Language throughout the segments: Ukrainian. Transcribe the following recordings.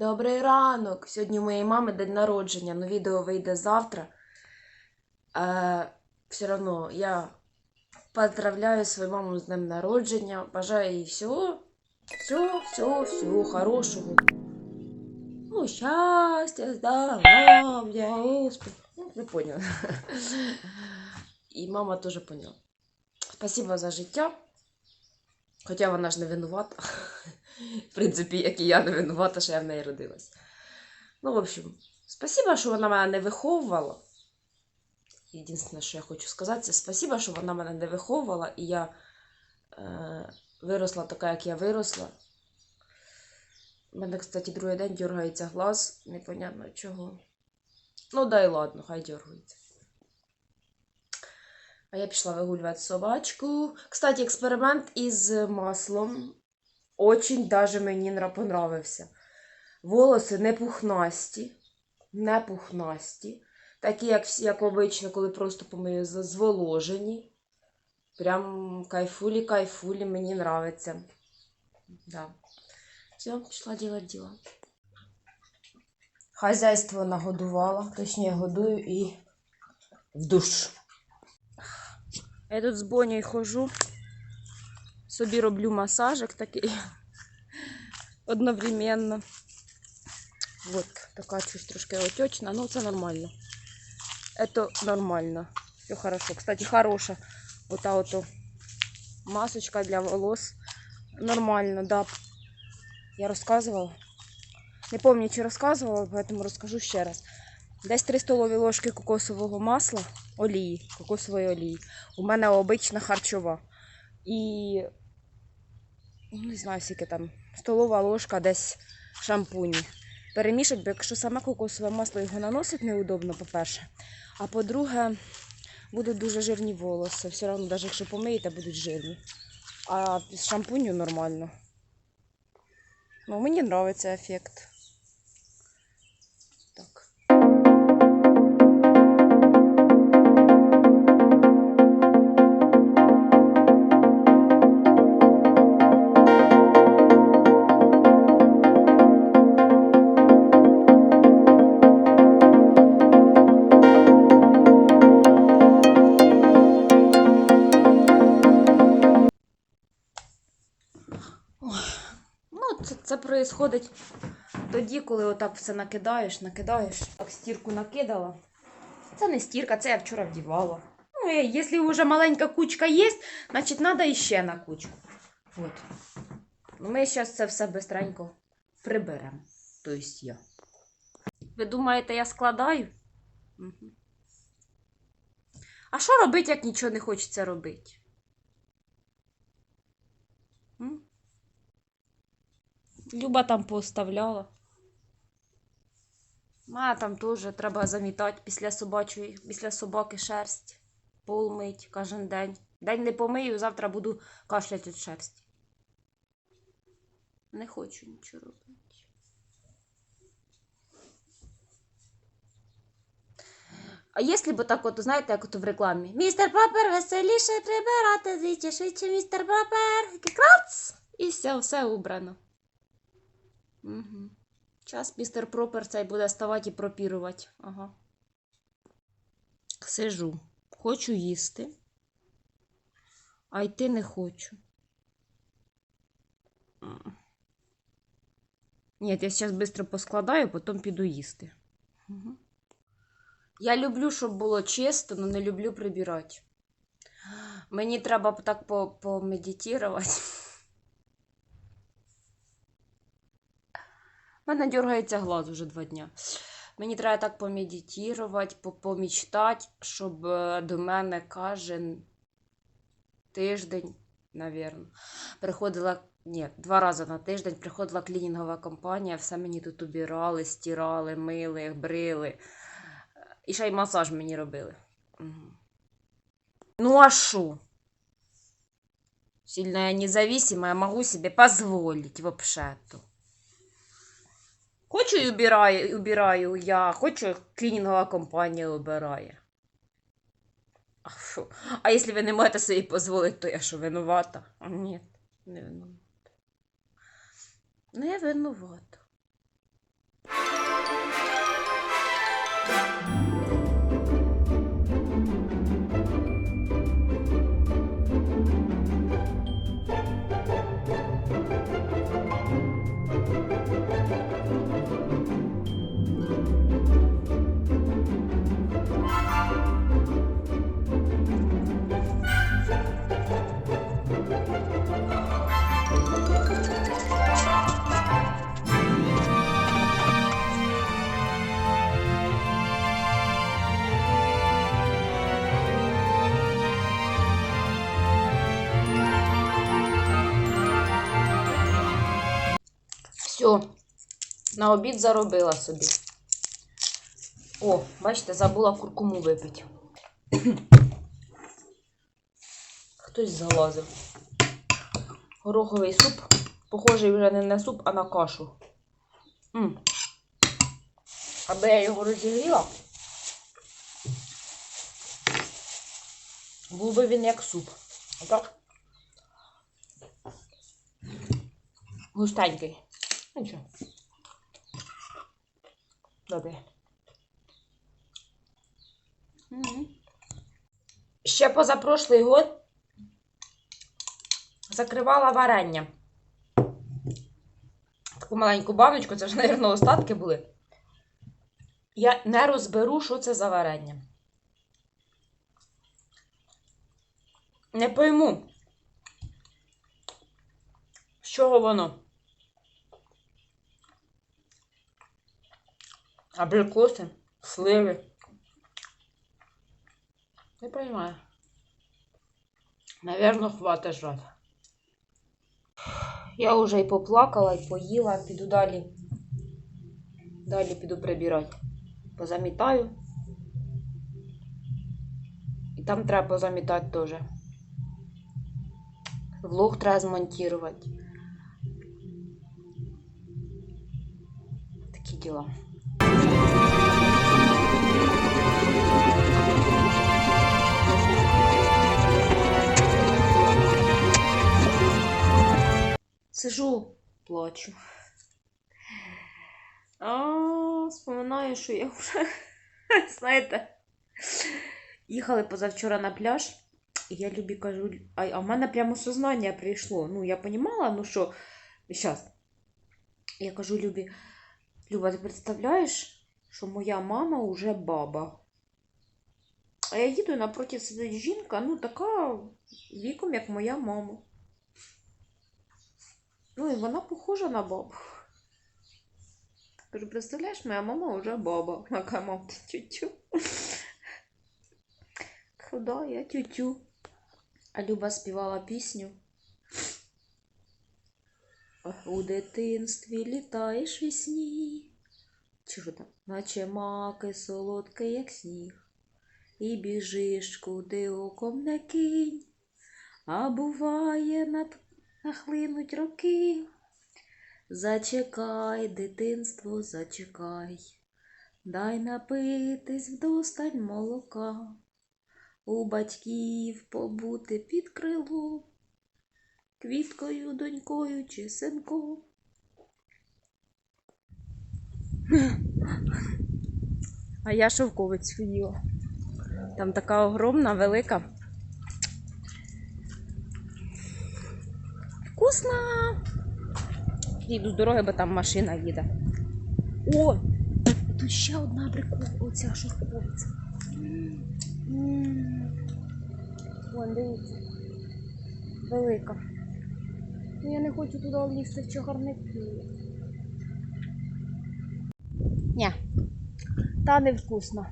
Добрий ранок! Сьогодні у моєї мами день народження, але відео вийде завтра. Е, все одно я поздравляю свою маму з днем народження. Бажаю їй всього, всього, всього, всього хорошого. Ну, щастя, здоров'я, успіх. Ну, ви поняли. І мама теж поняла. Спасибо за життя. Хоча вона ж не винувата. В принципі, як і я не винувата, що я в неї родилась. Ну, в общем, спасибо, що вона мене не виховувала. Єдине, що я хочу сказати, це спасибо, що вона мене не виховувала, і я е, виросла така, як я виросла. У мене, кстати, другий день дергається глаз, непонятно чого. Ну, да й ладно, хай дергається. А я пішла вигулювати собачку. Кстати, експеримент із маслом очень даже мені понравився. Волоси не пухнасті, не пухнасті. Такі, як, як обично, коли просто помию, зволожені. Прям кайфулі, кайфулі, мені нравиться. Да. Все, пішла делать діла. Хазяйство нагодувала, точніше годую і в душ. Я тут з Бонєю хожу. Собі роблю масажик такий одновременно. Вот, така щось трошки отечна, ну це нормально. Это нормально. Все хорошо. Кстати, хороша. Ота ото масочка для волос. Нормально, да. Я розказувала. Не пам'ятаю, чи розказувала, поэтому розкажу ще раз. Десь 3 столові ложки кокосового масла, Олії, кокосової олії. У мене обична харчова. І ну, не знаю, скільки там, столова ложка десь шампуні. Перемішать, бо якщо саме кокосове масло його наносить неудобно, по-перше. А по-друге, будуть дуже жирні волоси. Все одно, навіть якщо помиєте, будуть жирні. А з шампунью нормально. Ну, мені подобається ефект. Происходить тоді, коли отак все накидаєш, накидаєш. Так стірку накидала. Це не стірка, це я вчора вдівала. Ну, якщо вже маленька кучка є, значить треба іще на кучку. От. Ну, Ми зараз це все бистренько приберемо. Тобто я. Ви думаєте, я складаю? Угу. А що робити, як нічого не хочеться робити? Люба там поставляла. А там теж треба замітати після собачої, після собаки шерсть. Пол мить кожен день. День не помию, завтра буду кашляти від шерсті. Не хочу нічого робити. А якщо б так, от, знаєте, як от в рекламі. Містер Папер, веселіше прибирати, двічі швидше, містер Папер. Клац! І все, все убрано. Угу. Час містер Пропер цей буде ставати і пропірувати. Ага. Сижу. Хочу їсти. А йти не хочу. Ні, я зараз швидко поскладаю, потім піду їсти. Угу. Я люблю, щоб було чисто, але не люблю прибирати. Мені треба так по- помедитувати. У мене дергається глаз уже два дня. Мені треба так помедитувати, по- помічтати, щоб е, до мене кожен тиждень, навірно, приходила. Ні, два рази на тиждень приходила клінінгова компанія, все мені тут убирали, стирали, мили, брили. І ще й масаж мені робили. Ну а що? Сильно я независимая, могу себе позволить вообще-то. Хочу і убираю, убираю я, хочу клінінгова компанія обирає. А що? А якщо ви не можете собі дозволити, то я що винувата? А ні, не винувата. Не винувата. Все, на обід заробила собі. О, бачите, забула куркуму випити. Хтось залазив. Гороховий суп, похожий вже не на суп, а на кашу. М. Аби я його розігріла, був би він як суп. А так? Густенький. Ну, Нічого. Добре. Мгм. Ще позапрошлий год закривала варення. Таку маленьку баночку, це ж, мабуть, остатки були. Я не розберу, що це за варення. Не пойму, з чого воно. Абрикоси, сливи. Не понимаю. Наверно, хватить жрать. Я вже і поплакала, і поїла, піду далі. Далі піду прибирати. Позамітаю. І там треба позамітати теж. Влог треба змонтувати. Такі діла. Сижу, плачу. А, вспоминаю, що я вже, знаєте, їхали позавчора на пляж, і я Любі кажу, а, а в мене прямо сознання прийшло. Ну, я понімала, ну що, зараз. Я кажу Любі, Люба, ти представляєш, що моя мама уже баба. А я їду напроти сидить жінка, ну така віком, як моя мама. Ну і вона похожа на бабу. Кажу, представляєш, моя мама вже баба. Вона каже, мам, ти тютю. Худа, я тютю. А Люба співала пісню. У дитинстві літаєш вісні. Чи що там? Наче маки солодке, як сніг. І біжиш, куди оком не кинь. А буває над нахлинуть роки. Зачекай, дитинство, зачекай, дай напитись вдосталь молока, у батьків побути під крилом, квіткою, донькою чи синком. А я шовковець їла. Там така огромна, велика. Вкусно! Йду з дороги, бо там машина їде. О! Тут ще одна абрикова, оця шовковиця. Вон, дивіться. Велика. Ну я не хочу туди лізти в чагарники. Ні. Та не вкусно.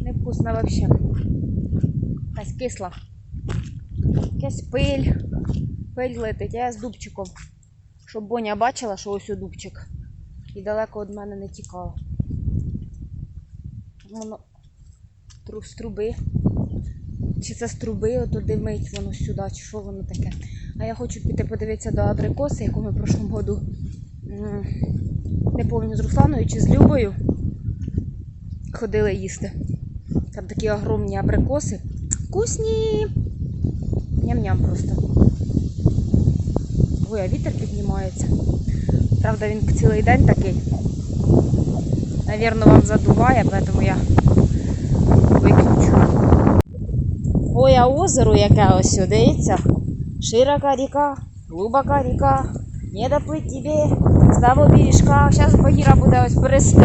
Не вкусно вообще. Якась кисла. Якась пиль. Пиль летить, а я з дубчиком. Щоб Боня бачила, що ось у дубчик. І далеко від мене не тікала. Воно з труби. Чи це з труби ото димить воно сюди, чи що воно таке. А я хочу піти подивитися до абрикоси, яку ми в прошлому году не пам'ятаю з Русланою чи з Любою ходили їсти. Там такі огромні абрикоси. Вкусні! Ням-ням просто. Ой, а вітер піднімається. Правда, він цілий день такий. Навірно, вам задуває, тому я виключу. Ой, а озеро яке ось, о, дивіться. Широка ріка, глибока ріка. Не доплить тебе з того. Зараз Багіра буде ось перести.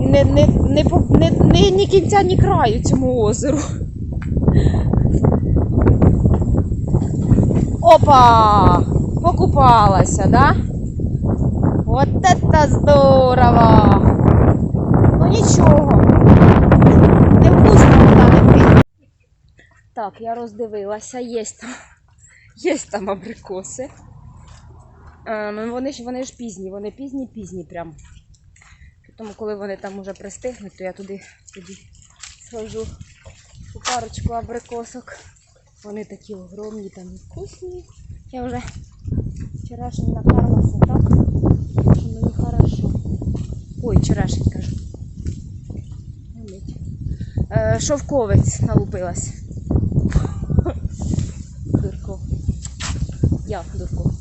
І Не, не, не, не, не, ні кінця, ні краю цьому озеру. Опа! Покупалася, да? Вот это здорово! Ну нічого. Не вкусно вона не. Так, я роздивилася, є там. Є там абрикоси. Е, ну, вони ж вони ж пізні, вони пізні, пізні прям. Тому, коли вони там уже пристигнуть, то я туди тоді схожу у парочку абрикосок. Вони такі огромні, там і вкусні. Я вже вчорашній напарлася так, що мені хорошо. Ой, вчорашній кажу. Е, шовковець налупилась. Дурко. Я дурко.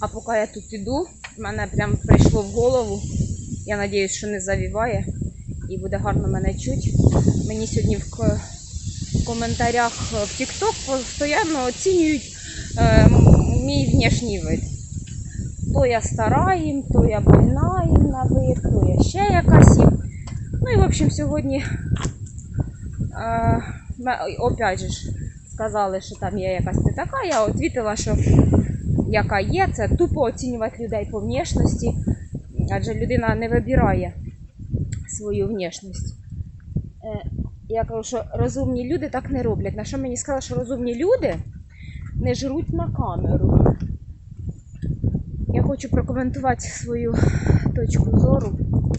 А поки я тут іду, в мене прям прийшло в голову. Я сподіваюся, що не завіває і буде гарно мене чуть. Мені сьогодні в коментарях в TikTok постійно оцінюють е, мій внешній вид. То я стара їм, то я больна їм на вид, то я ще якась їм. Ну і в общем сьогодні е, опять же сказали, що там я якась не така. Я відповіла, що яка є, це тупо оцінювати людей по внешності, адже людина не вибирає свою внешність. Я кажу, що розумні люди так не роблять. На що мені сказали, що розумні люди не жруть на камеру. Я хочу прокоментувати свою точку зору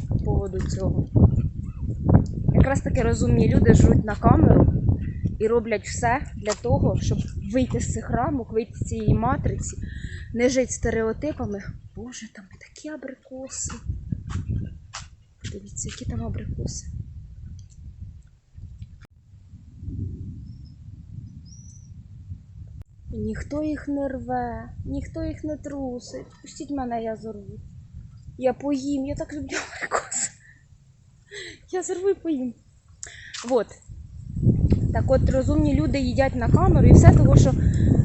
по поводу цього. Якраз таки розумні люди жруть на камеру і роблять все для того, щоб вийти з цих рамок, вийти з цієї матриці, не жити стереотипами. Боже, там такі абрикоси. Дивіться, які там абрикоси. І Ніхто їх не рве, ніхто їх не трусить. Пустіть мене, я зорву. Я поїм, я так люблю абрикоси. Я зорву і поїм. Вот. Так от розумні люди їдять на камеру і все того, що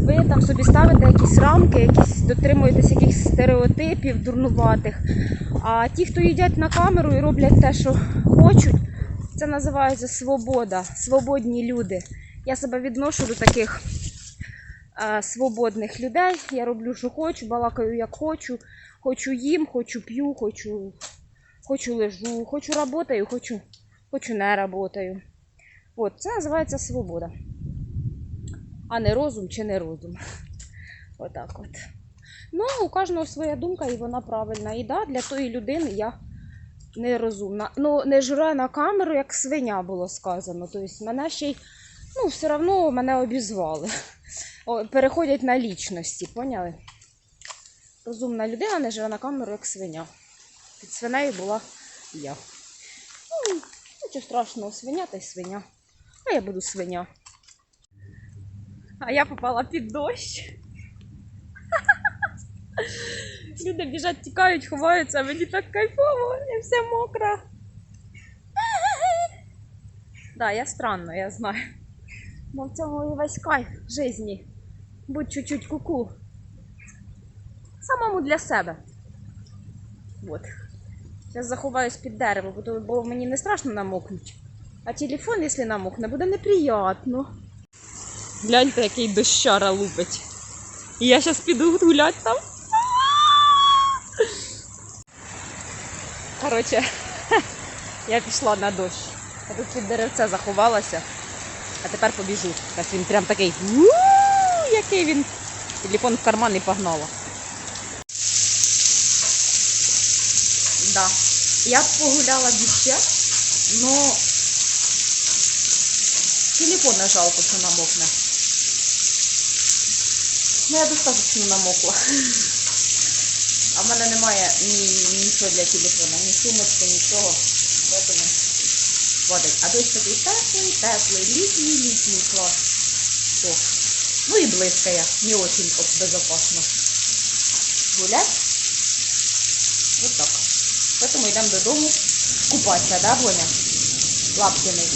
ви там собі ставите якісь рамки, якісь дотримуєтесь якихось стереотипів дурнуватих. А ті, хто їдять на камеру і роблять те, що хочуть, це називається свобода, свободні люди. Я себе відношу до таких свободних людей. Я роблю, що хочу, балакаю, як хочу. Хочу їм, хочу п'ю, хочу, хочу лежу, хочу работаю, хочу, хочу не работаю. От, це називається свобода. А не розум чи не розум. Отак от. Ну, у кожного своя думка, і вона правильна. І да, для тої людини я нерозумна. Ну, не жура на камеру, як свиня було сказано. Тобто мене ще й, ну, все одно мене обізвали. Переходять на лічності, поняли? Розумна людина не живе на камеру, як свиня. Під свинею була я. Ну, нічого страшного, свиня та й свиня. А я буду свиня. А я попала під дощ. Люди біжать, тікають, ховаються, а мені так кайфово, я вся мокра. Да, я странно, я знаю. Но в цьому і весь кайф житті. Будь чуть-чуть куку. Самому для себе. Вот. Зараз заховаюсь під дерево, бо мені не страшно намокнути. А телефон, якщо намокне, буде неприятно. Гляньте, який дощара лупить. І я зараз піду гуляти там. Коротше, я пішла на дощ. Я тут під деревце заховалася, а тепер побіжу. Так він прям такий. «У-у-у», Який він. Телефон в карман і погнала. Да. Я б погуляла ще, но телефон не жалко, що намокне. Ну, я достатньо намокла. А в мене немає ні, нічого для телефона, ні сумочки, нічого. Поэтому хватить. А дощ такий теплий, теплий, літній, літній клас. О. Ну і блискає, не очень безопасно. Гулять. Вот так. Поэтому йдемо додому купатися, да, Боня? Лапкиний.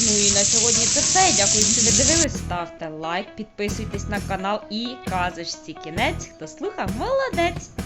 Ну і на сьогодні це все. Дякую, що ви дивились. Ставте лайк, підписуйтесь на канал і казочці кінець. Хто слухав, молодець!